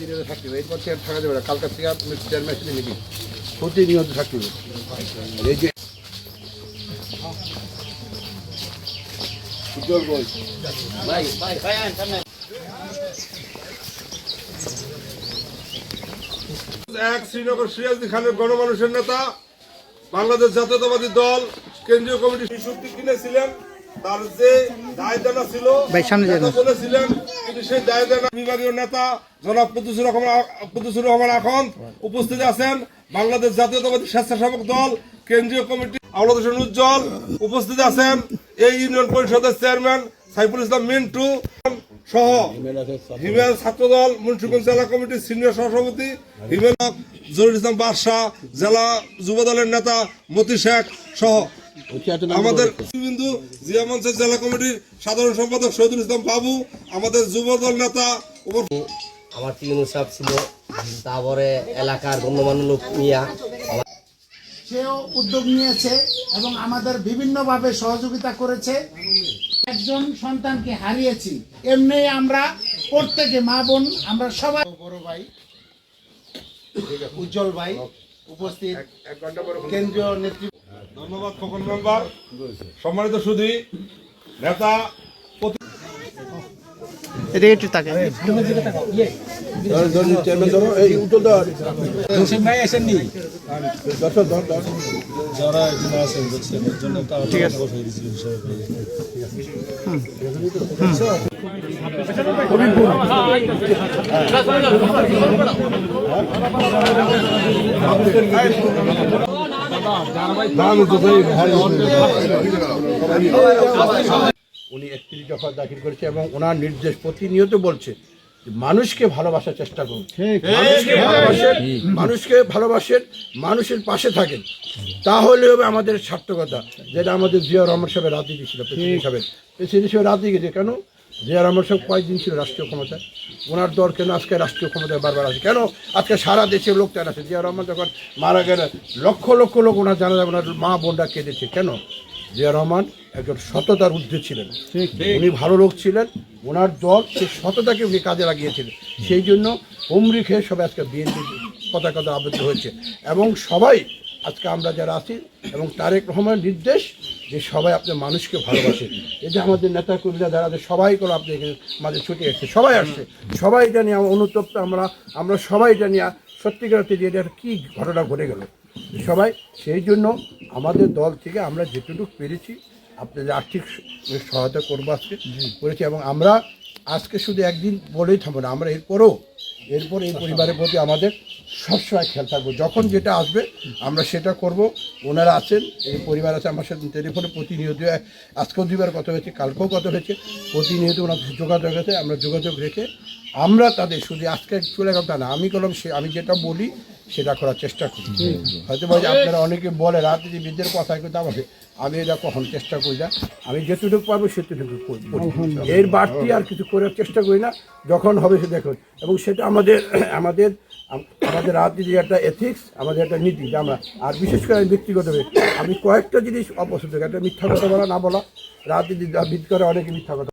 প্রতিনিয়ত থাকতে হবে এরপর থেকে থাকা যাবে না। কালকার থেকে চেয়ারম্যান সাথে মিটিং প্রতিনিয়ত থাকতে হবে এই যে উজ্জ্বল বল। এক শ্রীনগর সিরাজদি খানের গণমানুষের নেতা বাংলাদেশ জাতীয়তাবাদী দল কেন্দ্রীয় কমিটি শিশুক্তি কিনেছিলেন তার যে দায়দানা ছিল বলেছিলেন কিন্তু সেই দায়দানা বিভাগীয় নেতা জনাব রহমান রহমান আখন উপস্থিত আছেন। বাংলাদেশ জাতীয়তাবাদী স্বেচ্ছাসেবক দল কেন্দ্রীয় কমিটি আওলাদ হোসেন উজ্জ্বল উপস্থিত আছেন। এই ইউনিয়ন পরিষদের চেয়ারম্যান সাইফুল ইসলাম মিন্টু সহ হিমেল ছাত্রদল মুন্সিগঞ্জ জেলা কমিটির সিনিয়র সহসভাপতি হিমেল হক, জহির ইসলাম বাদশাহ জেলা যুব দলের নেতা মতি শেখ সহ আমাদের বিন্দু জিয়া মঞ্চের জেলা কমিটির সাধারণ সম্পাদক শহীদুল ইসলাম বাবু আমাদের যুব দল নেতা আমার তিন সাহেব ছিল। তারপরে এলাকার গণ্যমান্য লোক মিয়া। সেও উদ্যোগ নিয়েছে এবং আমাদের বিভিন্নভাবে সহযোগিতা করেছে। একজন সন্তানকে হারিয়েছি। এমনি আমরা প্রত্যেকে মা বোন আমরা সবাই বড় ভাই উজ্জ্বল ভাই উপস্থিত। কেন্দ্রীয় নেতৃত্ব ধন্যবাদ খোকন মেম্বার। সম্মানিত সুধী নেতা জন্য তারা ঠিক আছে উনি একত্রিশ দফা দাখিল করেছে এবং ওনার নির্দেশ প্রতিনিয়ত বলছে মানুষকে ভালোবাসার চেষ্টা করুন। মানুষকে ভালোবাসেন মানুষকে ভালোবাসেন মানুষের পাশে থাকেন। তাহলে হবে আমাদের সার্থকতা যেটা আমাদের জিয়া রহমান সাহেবের রাজনীতি ছিল প্রেসিডেন্ট সাহেবের। প্রেসিডেন্ট সাহেবের রাজনীতি গেছে কেন? জিয়া রহমান সাহেব কয়েকদিন ছিল রাষ্ট্রীয় ক্ষমতায় ওনার দল কেন আজকে রাষ্ট্রীয় ক্ষমতায় বারবার আছে কেন? আজকে সারা দেশের লোক তার আছে। জিয়া রহমান যখন মারা গেলে লক্ষ লক্ষ লোক ওনার জানা যাবে ওনার মা বোনরা কেঁদেছে। কেন? জিয়া রহমান একজন সততার ঊর্ধ্বে ছিলেন। উনি ভালো লোক ছিলেন ওনার দল সেই সততাকে উনি কাজে লাগিয়েছিলেন। সেই জন্য হুমরি খেয়ে সবাই আজকে বিএনপি পতাকা আবদ্ধ হয়েছে। এবং সবাই আজকে আমরা যারা আছি এবং তারেক রহমানের নির্দেশ যে সবাই আপনার মানুষকে ভালোবাসে। এই যে আমাদের নেতা কর্মীরা যারা আছে সবাই করে আপনি এখানে মাঝে ছুটে আসছে সবাই আসছে। সবাই এটা নিয়ে আমার অনুতপ্ত আমরা আমরা সবাই এটা নিয়ে সত্যিকার যে এটা কী ঘটনা ঘটে গেল। সবাই সেই জন্য আমাদের দল থেকে আমরা যেটুকু পেরেছি আপনাদের আর্থিক সহায়তা করব আজকে করেছি এবং আমরা আজকে শুধু একদিন বলেই থামবো না, আমরা এরপরও, এরপর এই পরিবারের প্রতি আমাদের সবসময় খেয়াল থাকব। যখন যেটা আসবে, আমরা সেটা করব। ওনারা আছেন, এই পরিবার আছে, আমার সাথে টেলিফোনে প্রতিনিয়ত, আজকেও দুইবার কথা হয়েছে, কালকেও কথা হয়েছে, প্রতিনিয়ত ওনার যোগাযোগ আছে, আমরা যোগাযোগ রেখে আমরা তাদের শুধু আজকে চলে গেলাম তা না, আমি করলাম সে, আমি যেটা বলি সেটা করার চেষ্টা করি। হয়তো বা আপনারা অনেকে বলে রাতে যে বিদ্যের কথা কিন্তু আমাকে আমি এটা কখন চেষ্টা করি না। আমি যেটুকু পারব সেটুকু করি। এর বাড়তি আর কিছু করার চেষ্টা করি না। যখন হবে সে দেখুন। এবং সেটা আমাদের আমাদের আম- আমাদের রাজনীতির একটা এথিক্স আমাদের একটা নীতি যে আমরা আর বিশেষ করে আমি ব্যক্তিগতভাবে আমি কয়েকটা জিনিস অপছন্দ একটা মিথ্যা কথা বলা না বলা। রাজনীতি করে অনেকে মিথ্যা কথা